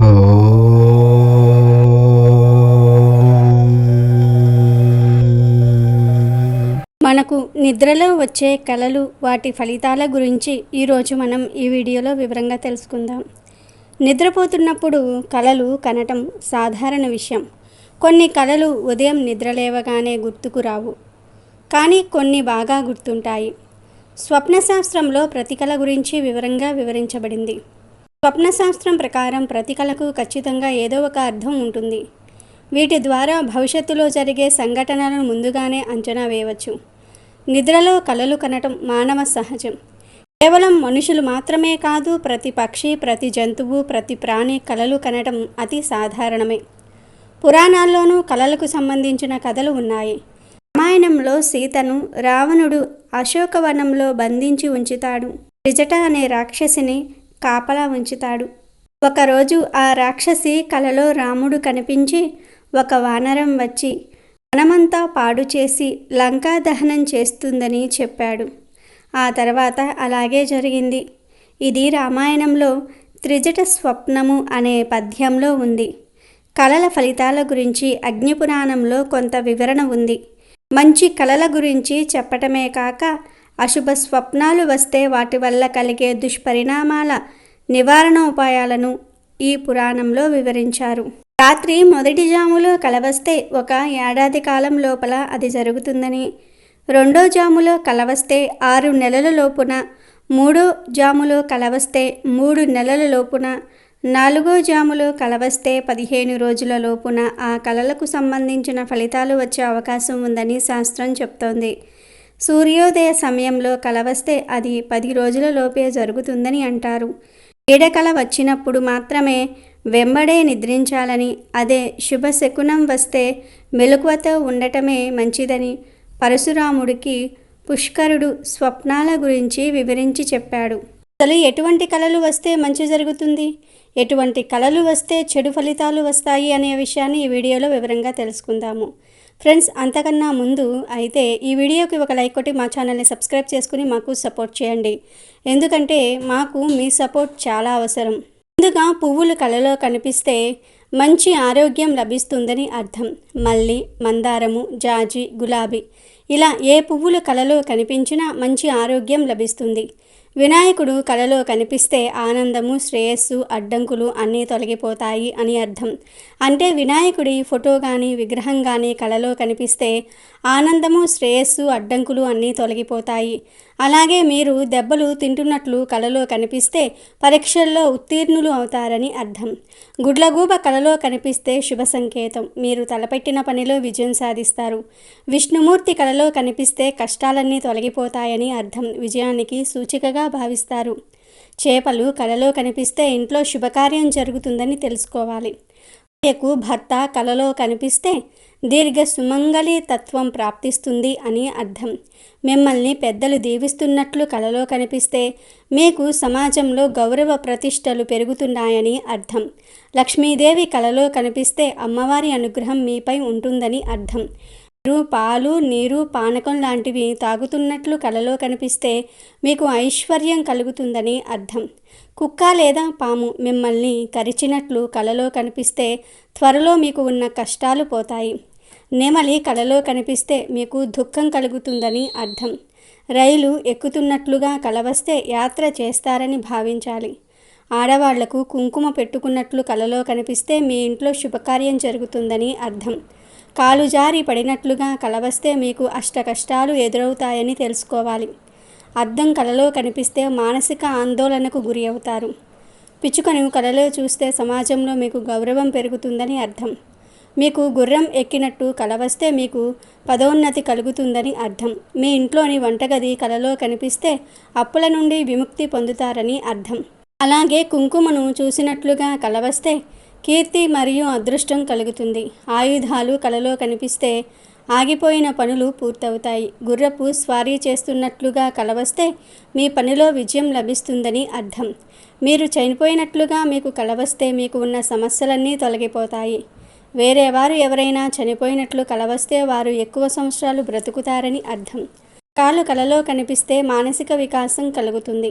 మనకు నిద్రలో వచ్చే కళలు వాటి ఫలితాల గురించి ఈరోజు మనం ఈ వీడియోలో వివరంగా తెలుసుకుందాం. నిద్రపోతున్నప్పుడు కళలు కనటం సాధారణ విషయం. కొన్ని కళలు ఉదయం నిద్రలేవగానే గుర్తుకు రావు. కానీ కొన్ని బాగా గుర్తుంటాయి. స్వప్నశాస్త్రంలో ప్రతి కళ గురించి వివరంగా వివరించబడింది. స్వప్నశాస్త్రం ప్రకారం ప్రతి కళకు ఖచ్చితంగా ఏదో ఒక అర్థం ఉంటుంది. వీటి ద్వారా భవిష్యత్తులో జరిగే సంఘటనలను ముందుగానే అంచనా వేయవచ్చు. నిద్రలో కలలు కనటం మానవ సహజం. కేవలం మనుషులు మాత్రమే కాదు ప్రతి పక్షి ప్రతి జంతువు ప్రతి ప్రాణి కలలు కనటం అతి సాధారణమే. పురాణాల్లోనూ కళలకు సంబంధించిన కథలు ఉన్నాయి. రామాయణంలో సీతను రావణుడు అశోకవనంలో బంధించి ఉంచుతాడు. త్రిజట అనే రాక్షసిని కాపలా ఉంచుతాడు ఒకరోజు ఆ రాక్షసి కలలో రాముడు కనిపించి ఒక వానరం వచ్చి వనమంతా పాడు చేసి లంకా దహనం చేస్తుందని చెప్పాడు. ఆ తర్వాత అలాగే జరిగింది. ఇది రామాయణంలో త్రిజట స్వప్నము అనే పద్యంలో ఉంది. కళల ఫలితాల గురించి అగ్నిపురాణంలో కొంత వివరణ ఉంది. మంచి కళల గురించి చెప్పటమే కాక అశుభ స్వప్నాలు వస్తే వాటి వల్ల కలిగే దుష్పరిణామాల నివారణ ఉపాయాలను ఈ పురాణంలో వివరించారు. రాత్రి మొదటి జాములో కలవస్తే ఒక ఏడాది కాలం లోపల అది జరుగుతుందని రెండో జాములో కలవస్తే ఆరు నెలల లోపున మూడో జాములో కలవస్తే మూడు నెలల లోపున నాలుగో జాములో కలవస్తే పదిహేను రోజుల లోపున ఆ కళలకు సంబంధించిన ఫలితాలు వచ్చే అవకాశం ఉందని శాస్త్రం చెప్తోంది. సూర్యోదయ సమయంలో కలవస్తే అది పది రోజుల లోపే జరుగుతుందని అంటారు. పీడకల వచ్చినప్పుడు మాత్రమే వెంబడే నిద్రించాలని అదే శుభశకునం వస్తే మెలకువతో ఉండటమే మంచిదని పరశురాముడికి పుష్కరుడు స్వప్నాల గురించి వివరించి చెప్పాడు. అసలు ఎటువంటి కళలు వస్తే మంచి జరుగుతుంది? ఎటువంటి కళలు వస్తే చెడు ఫలితాలు వస్తాయి అనే విషయాన్ని ఈ వీడియోలో వివరంగా తెలుసుకుందాము. ఫ్రెండ్స్ అంతకన్నా ముందు అయితే ఈ వీడియోకి ఒక లైక్ కొట్టి మా ఛానల్ని సబ్స్క్రైబ్ చేసుకుని మాకు సపోర్ట్ చేయండి. ఎందుకంటే మాకు మీ సపోర్ట్ చాలా అవసరం. ముందుగా పువ్వులు కళలో కనిపిస్తే మంచి ఆరోగ్యం లభిస్తుందని అర్థం. మల్లి మందారము జాజి గులాబీ. ఇలా ఏ పువ్వులు కళలో కనిపించినా మంచి ఆరోగ్యం లభిస్తుంది. వినాయకుడు కళలో కనిపిస్తే ఆనందము శ్రేయస్సు అడ్డంకులు అన్నీ తొలగిపోతాయి అని అర్థం. అంటే వినాయకుడి ఫోటో కానీ విగ్రహం కానీ కళలో కనిపిస్తే ఆనందము శ్రేయస్సు అడ్డంకులు అన్నీ తొలగిపోతాయి. అలాగే మీరు దెబ్బలు తింటున్నట్లు కళలో కనిపిస్తే పరీక్షల్లో ఉత్తీర్ణులు అవుతారని అర్థం. గుడ్లగూబ కళలో కనిపిస్తే శుభ సంకేతం. మీరు తలపెట్టిన పనిలో విజయం సాధిస్తారు. విష్ణుమూర్తి కళలో కనిపిస్తే కష్టాలన్నీ తొలగిపోతాయని అర్థం. విజయానికి సూచికగా భావిస్తారు. చేపలు కలలో కనిపిస్తే ఇంట్లో శుభకార్యం జరుగుతుందని తెలుసుకోవాలి. భార్యకు భర్త కలలో కనిపిస్తే దీర్ఘ సుమంగళి తత్వం ప్రాప్తిస్తుంది అని అర్థం. మిమ్మల్ని పెద్దలు దీవిస్తున్నట్లు కలలో కనిపిస్తే మీకు సమాజంలో గౌరవ ప్రతిష్టలు పెరుగుతున్నాయని అర్థం. లక్ష్మీదేవి కలలో కనిపిస్తే అమ్మవారి అనుగ్రహం మీపై ఉంటుందని అర్థం. మీరు పాలు నీరు పానకం లాంటివి తాగుతున్నట్లు కలలో కనిపిస్తే మీకు ఐశ్వర్యం కలుగుతుందని అర్థం. కుక్క లేదా పాము మిమ్మల్ని కరిచినట్లు కలలో కనిపిస్తే త్వరలో మీకు ఉన్న కష్టాలు పోతాయి. నెమలి కలలో కనిపిస్తే మీకు దుఃఖం కలుగుతుందని అర్థం. రైలు ఎక్కుతున్నట్లుగా కలవస్తే యాత్ర చేస్తారని భావించాలి. ఆడవాళ్ళకు కుంకుమ పెట్టుకున్నట్లు కలలో కనిపిస్తే మీ ఇంట్లో శుభకార్యం జరుగుతుందని అర్థం. కాలు జారి పడినట్లుగా కలవస్తే మీకు అష్ట కష్టాలు ఎదురవుతాయని తెలుసుకోవాలి. అద్దం కలలో కనిపిస్తే మానసిక ఆందోళనకు గురి అవుతారు. పిచ్చుకను కలలో చూస్తే సమాజంలో మీకు గౌరవం పెరుగుతుందని అర్థం. మీకు గుర్రం ఎక్కినట్టు కలవస్తే మీకు పదోన్నతి కలుగుతుందని అర్థం. మీ ఇంట్లోని వంటగది కలలో కనిపిస్తే అప్పుల నుండి విముక్తి పొందుతారని అర్థం. అలాగే కుంకుమను చూసినట్లుగా కలవస్తే కీర్తి మరియు అదృష్టం కలుగుతుంది. ఆయుధాలు కలలో కనిపిస్తే ఆగిపోయిన పనులు పూర్తవుతాయి. గుర్రపు స్వారీ చేస్తున్నట్లుగా కలవస్తే మీ పనిలో విజయం లభిస్తుందని అర్థం. మీరు చనిపోయినట్లుగా మీకు కలవస్తే మీకు ఉన్న సమస్యలన్నీ తొలగిపోతాయి. వేరే వారు ఎవరైనా చనిపోయినట్లు కలవస్తే వారు ఎక్కువ సంవత్సరాలు బ్రతుకుతారని అర్థం. కాలు కలలో కనిపిస్తే మానసిక వికాసం కలుగుతుంది.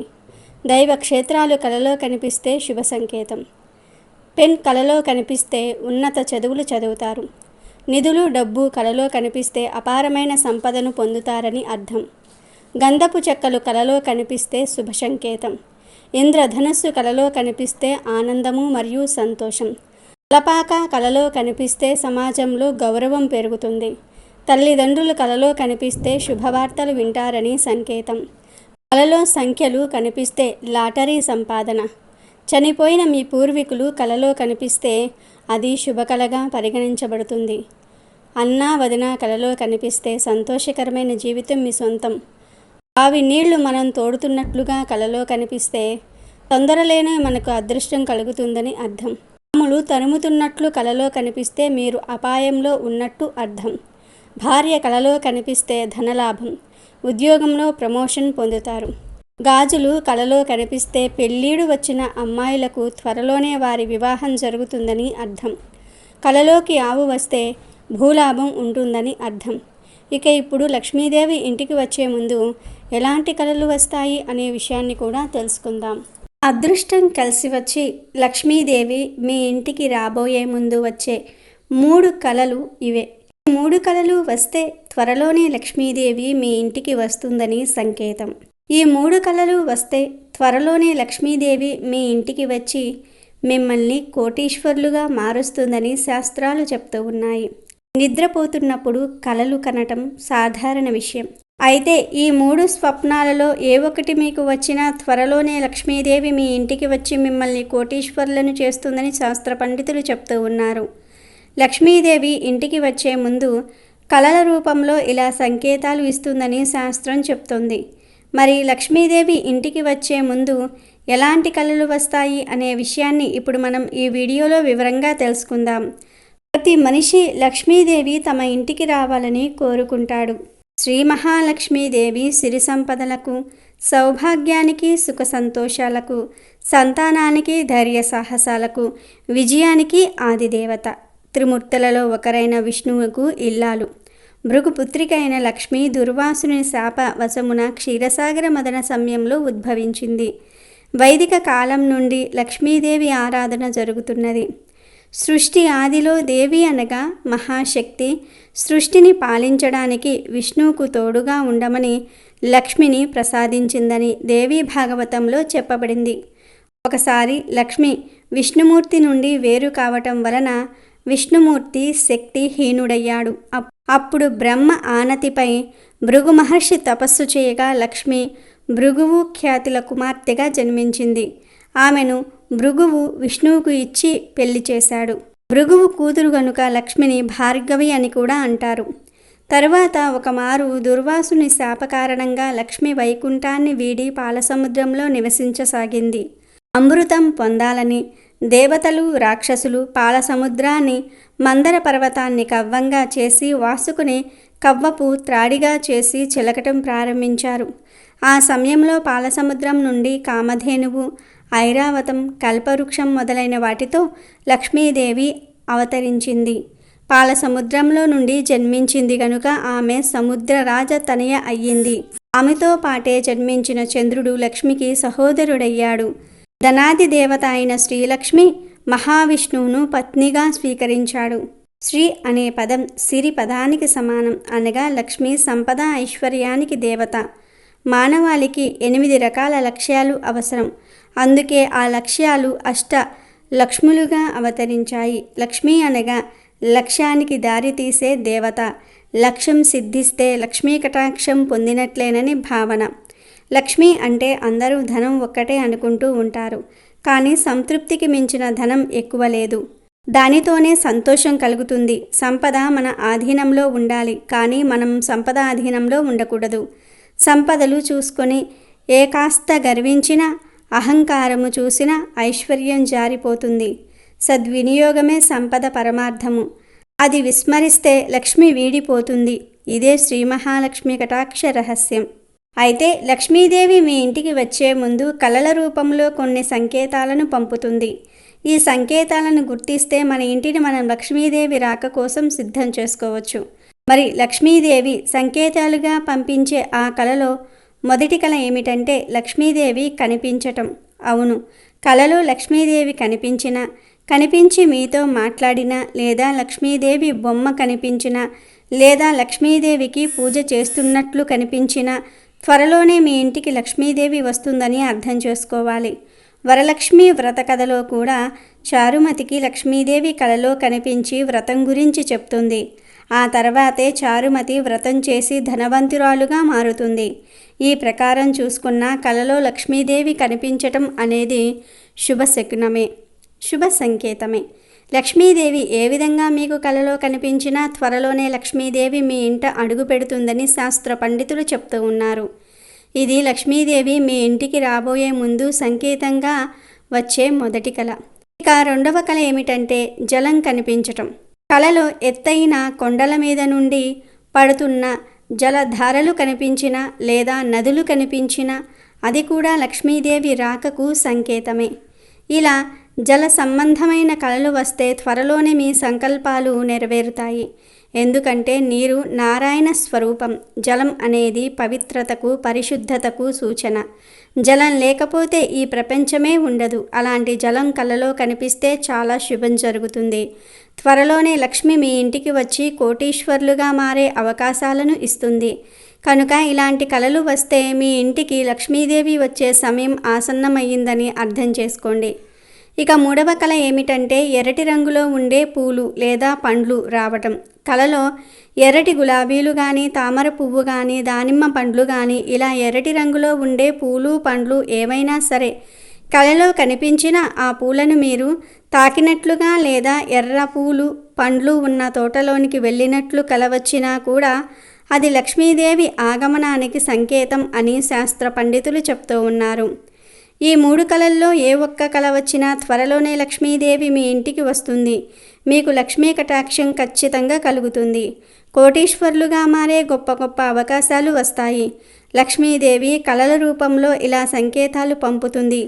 దైవ క్షేత్రాలు కలలో కనిపిస్తే శుభ సంకేతం. పెన్ కలలో కనిపిస్తే ఉన్నత చదువులు చదువుతారు. నిధులు డబ్బు కలలో కనిపిస్తే అపారమైన సంపదను పొందుతారని అర్థం. గంధపు చెక్కలు కలలో కనిపిస్తే శుభ సంకేతం ఇంద్రధనస్సు కలలో కనిపిస్తే ఆనందము మరియు సంతోషం. తలపాక కలలో కనిపిస్తే సమాజంలో గౌరవం పెరుగుతుంది. తల్లిదండ్రులు కలలో కనిపిస్తే శుభవార్తలు వింటారని సంకేతం. కలలో సంఖ్యలు కనిపిస్తే లాటరీ సంపాదన. చనిపోయిన మీ పూర్వీకులు కలలో కనిపిస్తే అది శుభకళగా పరిగణించబడుతుంది. అన్నా వదిన కలలో కనిపిస్తే సంతోషకరమైన జీవితం మీ సొంతం. అవి నీళ్ళు మనం తోడుతున్నట్లుగా కలలో కనిపిస్తే తొందరలేనే మనకు అదృష్టం కలుగుతుందని అర్థం. పాములు తరుముతున్నట్లు కలలో కనిపిస్తే మీరు అపాయంలో ఉన్నట్టు అర్థం. భార్య కలలో కనిపిస్తే ధనలాభం. ఉద్యోగంలో ప్రమోషన్ పొందుతారు. గాజులు కలలో కనిపిస్తే పెళ్ళీడు వచ్చిన అమ్మాయిలకు త్వరలోనే వారి వివాహం జరుగుతుందని అర్థం. కలలోకి ఆవు వస్తే భూలాభం ఉంటుందని అర్థం. ఇక ఇప్పుడు లక్ష్మీదేవి ఇంటికి వచ్చే ముందు ఎలాంటి కళలు వస్తాయి అనే విషయాన్ని కూడా తెలుసుకుందాం. అదృష్టం కలిసి వచ్చి లక్ష్మీదేవి మీ ఇంటికి రాబోయే ముందు వచ్చే మూడు కళలు ఇవే. మూడు కళలు వస్తే త్వరలోనే లక్ష్మీదేవి మీ ఇంటికి వస్తుందని సంకేతం. ఈ మూడు కళలు వస్తే త్వరలోనే లక్ష్మీదేవి మీ ఇంటికి వచ్చి మిమ్మల్ని కోటీశ్వర్లుగా మారుస్తుందని శాస్త్రాలు చెప్తూ ఉన్నాయి. నిద్రపోతున్నప్పుడు కలలు కనటం సాధారణ విషయం. అయితే ఈ మూడు స్వప్నాలలో ఏ ఒక్కటి మీకు వచ్చినా త్వరలోనే లక్ష్మీదేవి మీ ఇంటికి వచ్చి మిమ్మల్ని కోటీశ్వర్లను చేస్తుందని శాస్త్ర పండితులు చెప్తూ ఉన్నారు. లక్ష్మీదేవి ఇంటికి వచ్చే ముందు కళల రూపంలో ఇలా సంకేతాలు ఇస్తుందని శాస్త్రం చెప్తుంది. మరి లక్ష్మీదేవి ఇంటికి వచ్చే ముందు ఎలాంటి కళలు వస్తాయి అనే విషయాన్ని ఇప్పుడు మనం ఈ వీడియోలో వివరంగా తెలుసుకుందాం. ప్రతి మనిషి లక్ష్మీదేవి తమ ఇంటికి రావాలని కోరుకుంటాడు. శ్రీ మహాలక్ష్మీదేవి సిరి సంపదలకు సౌభాగ్యానికి సుఖ సంతోషాలకు సంతానానికి ధైర్య సాహసాలకు విజయానికి ఆదిదేవత త్రిమూర్తులలో ఒకరైన విష్ణువుకు ఇల్లాలు. భృగుపుత్రిక అయిన లక్ష్మి దుర్వాసుని శాప వశమున క్షీరసాగర మదన సమయంలో ఉద్భవించింది. వైదిక కాలం నుండి లక్ష్మీదేవి ఆరాధన జరుగుతున్నది. సృష్టి ఆదిలో దేవి అనగా మహాశక్తి. సృష్టిని పాలించడానికి విష్ణువుకు తోడుగా ఉండమని లక్ష్మిని ప్రసాదించిందని దేవీ భాగవతంలో చెప్పబడింది. ఒకసారి లక్ష్మి విష్ణుమూర్తి నుండి వేరు కావటం వలన విష్ణుమూర్తి శక్తిహీనుడయ్యాడు. అప్- అప్పుడు బ్రహ్మ ఆనతిపై భృగు మహర్షి తపస్సు చేయగా లక్ష్మి భృగువు ఖ్యాతిల కుమార్తెగా జన్మించింది. ఆమెను భృగువు విష్ణువుకు ఇచ్చి పెళ్ళి చేశాడు. భృగువు కూతురు గనుక లక్ష్మిని భార్గవి అని కూడా అంటారు. తరువాత ఒకమారు దుర్వాసుని శాప కారణంగా లక్ష్మి వైకుంఠాన్ని వీడి పాలసముద్రంలో నివసించసాగింది. అమృతం పొందాలని దేవతలు రాక్షసులు పాలసముద్రాన్ని మందర పర్వతాన్ని కవ్వంగా చేసి వాసుకుని కవ్వపు త్రాడిగా చేసి చిలకటం ప్రారంభించారు. ఆ సమయంలో పాలసముద్రం నుండి కామధేనువు ఐరావతం కల్పవృక్షం మొదలైన వాటితో లక్ష్మీదేవి అవతరించింది. పాల సముద్రంలో నుండి జన్మించింది గనుక ఆమె సముద్ర రాజ తనయ అయ్యింది. ఆమెతో పాటే జన్మించిన చంద్రుడు లక్ష్మికి సహోదరుడయ్యాడు. ధనాది దేవత అయిన శ్రీలక్ష్మి మహావిష్ణువును పత్నిగా స్వీకరించాడు. శ్రీ అనే పదం సిరి పదానికి సమానం అనగా లక్ష్మి సంపద ఐశ్వర్యానికి దేవత. మానవాళికి ఎనిమిది రకాల లక్ష్యాలు అవసరం. అందుకే ఆ లక్ష్యాలు అష్ట లక్ష్ములుగా అవతరించాయి. లక్ష్మి అనగా లక్ష్యానికి దారి తీసే దేవత. లక్ష్యం సిద్ధిస్తే లక్ష్మీ కటాక్షం పొందినట్లేనని భావన. లక్ష్మి అంటే అందరూ ధనం ఒక్కటే అనుకుంటూ ఉంటారు. కానీ సంతృప్తికి మించిన ధనం ఎక్కువ లేదు. దానితోనే సంతోషం కలుగుతుంది. సంపద మన ఆధీనంలో ఉండాలి. కానీ మనం సంపద అధీనంలో ఉండకూడదు. సంపదలు చూసుకొని ఏ కాస్త గర్వించినా అహంకారము చూసిన ఐశ్వర్యం జారిపోతుంది. సద్వినియోగమే సంపద పరమార్థము. అది విస్మరిస్తే లక్ష్మి వీడిపోతుంది. ఇదే శ్రీ మహాలక్ష్మి కటాక్ష రహస్యం. అయితే లక్ష్మీదేవి మీ ఇంటికి వచ్చే ముందు కలల రూపంలో కొన్ని సంకేతాలను పంపుతుంది. ఈ సంకేతాలను గుర్తిస్తే మన ఇంటిని మనం లక్ష్మీదేవి రాక కోసం సిద్ధం చేసుకోవచ్చు. మరి లక్ష్మీదేవి సంకేతాలుగా పంపించే ఆ కళలో మొదటి కళ ఏమిటంటే లక్ష్మీదేవి కనిపించటం. అవును కళలో లక్ష్మీదేవి కనిపించిన కనిపించి మీతో మాట్లాడిన లేదా లక్ష్మీదేవి బొమ్మ కనిపించిన లేదా లక్ష్మీదేవికి పూజ చేస్తున్నట్లు కనిపించిన త్వరలోనే మీ ఇంటికి లక్ష్మీదేవి వస్తుందని అర్థం చేసుకోవాలి. వరలక్ష్మి వ్రత కథలో కూడా చారుమతికి లక్ష్మీదేవి కలలో కనిపించి వ్రతం గురించి చెప్తుంది. ఆ తర్వాతే చారుమతి వ్రతం చేసి ధనవంతురాలుగా మారుతుంది. ఈ ప్రకారం చూసుకున్న కలలో లక్ష్మీదేవి కనిపించటం అనేది శుభశకునమే. శుభ సంకేతమే. లక్ష్మీదేవి ఏ విధంగా మీకు కలలో కనిపించినా త్వరలోనే లక్ష్మీదేవి మీ ఇంట అడుగు పెడుతుందని శాస్త్ర పండితులు చెప్తూ ఉన్నారు. ఇది లక్ష్మీదేవి మీ ఇంటికి రాబోయే ముందు సంకేతంగా వచ్చే మొదటి కళ. ఇక రెండవ కళ ఏమిటంటే జలం కనిపించటం. కళలో ఎత్తైన కొండల మీద నుండి పడుతున్న జలధారలు కనిపించిన లేదా నదులు కనిపించిన అది కూడా లక్ష్మీదేవి రాకకు సంకేతమే. ఇలా జల సంబంధమైన కళలు వస్తే త్వరలోనే మీ సంకల్పాలు నెరవేరుతాయి. ఎందుకంటే నీరు నారాయణ స్వరూపం జలం అనేది పవిత్రతకు పరిశుద్ధతకు సూచన. జలం లేకపోతే ఈ ప్రపంచమే ఉండదు. అలాంటి జలం కళ్ళలో కనిపిస్తే చాలా శుభం జరుగుతుంది. త్వరలోనే లక్ష్మి మీ ఇంటికి వచ్చి కోటీశ్వర్లుగా మారే అవకాశాలను ఇస్తుంది. కనుక ఇలాంటి కళలు వస్తే మీ ఇంటికి లక్ష్మీదేవి వచ్చే సమయం ఆసన్నమయ్యిందని అర్థం చేసుకోండి. ఇక మూడవ కళ ఏమిటంటే ఎర్రటి రంగులో ఉండే పూలు లేదా పండ్లు రావటం. కళలో ఎర్రటి గులాబీలు కానీ తామర పువ్వు కానీ దానిమ్మ పండ్లు కానీ ఇలా ఎర్రటి రంగులో ఉండే పూలు పండ్లు ఏవైనా సరే కళలో కనిపించిన ఆ పూలను మీరు తాకినట్లుగా లేదా ఎర్ర పూలు పండ్లు ఉన్న తోటలోనికి వెళ్ళినట్లు కల వచ్చినా కూడా అది లక్ష్మీదేవి ఆగమనానికి సంకేతం అని శాస్త్ర పండితులు చెప్తూ ఉన్నారు. ఈ మూడు కళల్లో ఏ ఒక్క కళ వచ్చినా త్వరలోనే లక్ష్మీదేవి మీ ఇంటికి వస్తుంది. మీకు లక్ష్మీ కటాక్షం ఖచ్చితంగా కలుగుతుంది. కోటీశ్వర్లుగా మారే గొప్ప గొప్ప అవకాశాలు వస్తాయి. లక్ష్మీదేవి కళల రూపంలో ఇలా సంకేతాలు పంపుతుంది.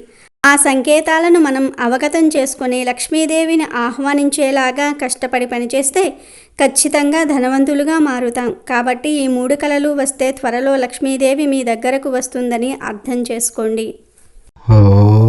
ఆ సంకేతాలను మనం అవగతం చేసుకొని లక్ష్మీదేవిని ఆహ్వానించేలాగా కష్టపడి పనిచేస్తే ఖచ్చితంగా ధనవంతులుగా మారుతాం. కాబట్టి ఈ మూడు కళలు వస్తే త్వరలో లక్ష్మీదేవి మీ దగ్గరకు వస్తుందని అర్థం చేసుకోండి. Oh.